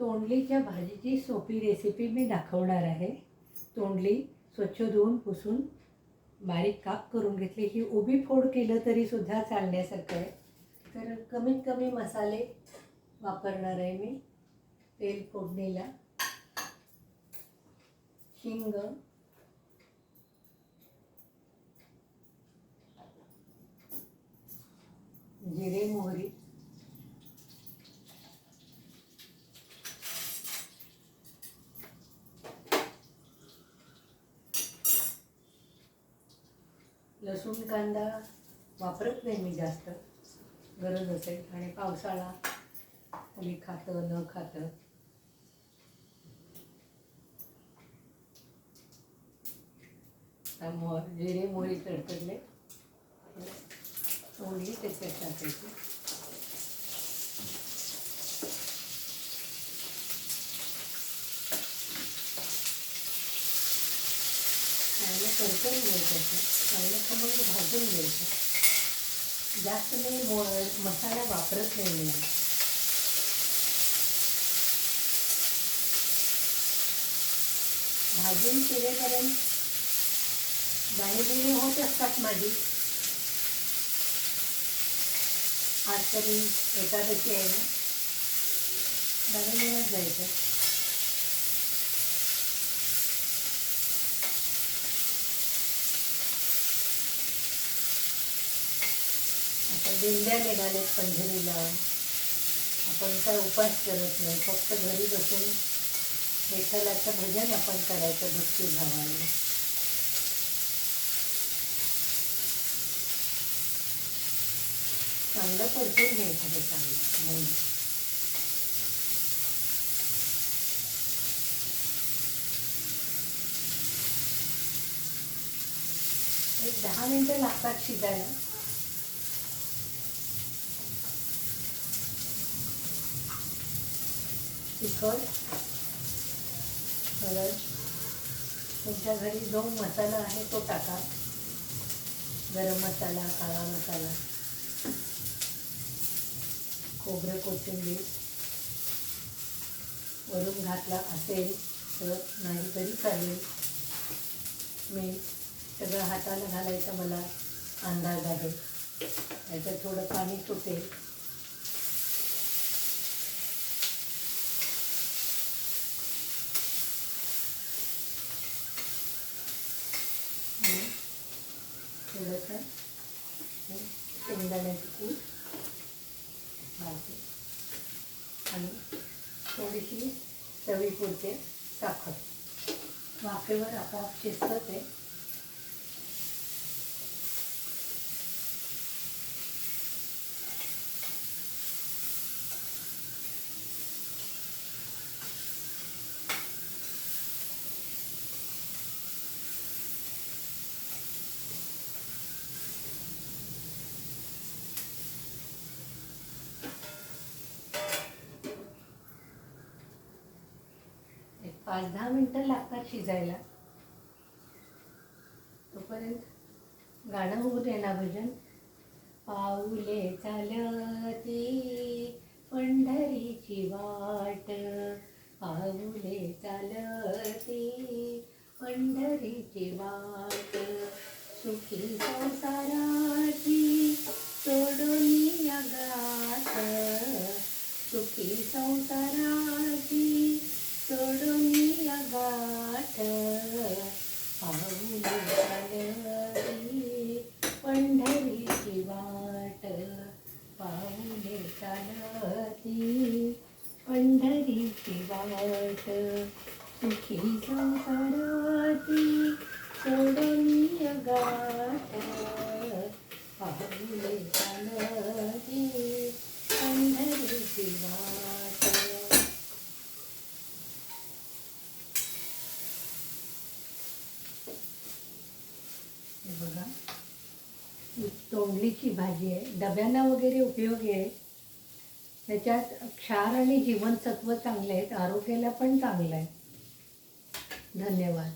तोंडलीच्या भाजीची सोपी रेसिपी मी दाखवणार आहे. तोंडली स्वच्छ धुवून पुसून बारीक काप करून घेतली. ही उभी फोड केलं तरी सुद्धा चालण्यासारखं आहे. तर कमीत कमी मसाले वापरणार आहे मी. तेल फोडणीला. हिंग. जिरे मोहरी. लसूण कांदा वापरत नाही मी जास्त. गरज असेल आणि पावसाळा कोणी खातं न खातं. त्यामुळं जिरे मोहरी तडतडले. तोंडली त्याच्यात टाकायची. चांगलं करकरून घ्यायचं. चांगलं खमंग भाजून घ्यायचं. जास्त मी मो मसाला वापरत नाही मी. भाजून शिरेपर्यंत गाणी होत असतात माझी. आज तरी एकादशी आहे ना. गाणी जायचं आता दिंड्या निघालेत पंढरीला. आपण काय उपास करत नाही फक्त घरी बसून विठ्ठलाचं भजन आपण करायचं भक्ती भावाने. चांगलं परतून घ्यायचं हे चांगलं एक दहा मिनटं लागतात शिजायला. तिखट हळद. तुमच्या घरी जो मसाला आहे तो टाका. गरम मसाला काळा मसाला. खोबरं कोथिंबीर. वरून घातला असेल तर नाही तरी चालेल. मी सगळं हाताला घालायचा मला अंदाज आहे. याच्यात थोडं पाणी सुटेल आणि थोडंसं. हे शेंगदाण्याचं कूट घालते आणि थोडीशी चवीपुरते साखर. वाफेवर आपोआप शिजतं ते पाच दहा मिनटं लागतात शिजायला. तोपर्यंत गाणं होऊ दे ना भजन. पाऊले चालती पंढरीची वाट. पाऊले चालती पंढरीची वाट. सुखी संसाराची सोडून या गाठ सुखी संसाराची सोडून या गाठ पाऊले चालती पंढरीची वाट पाऊले चालती पंढरीची वाट सुखी संसारती सोडनीय गाठ पाहुले चालती पंढरीची वाट हे बघा ही तोंडलीची भाजी आहे. डब्यांना वगैरे उपयोगी आहे. त्याच्यात क्षार आणि जीवनसत्व चांगले आहेत. आरोग्याला पण चांगलं आहे. धन्यवाद.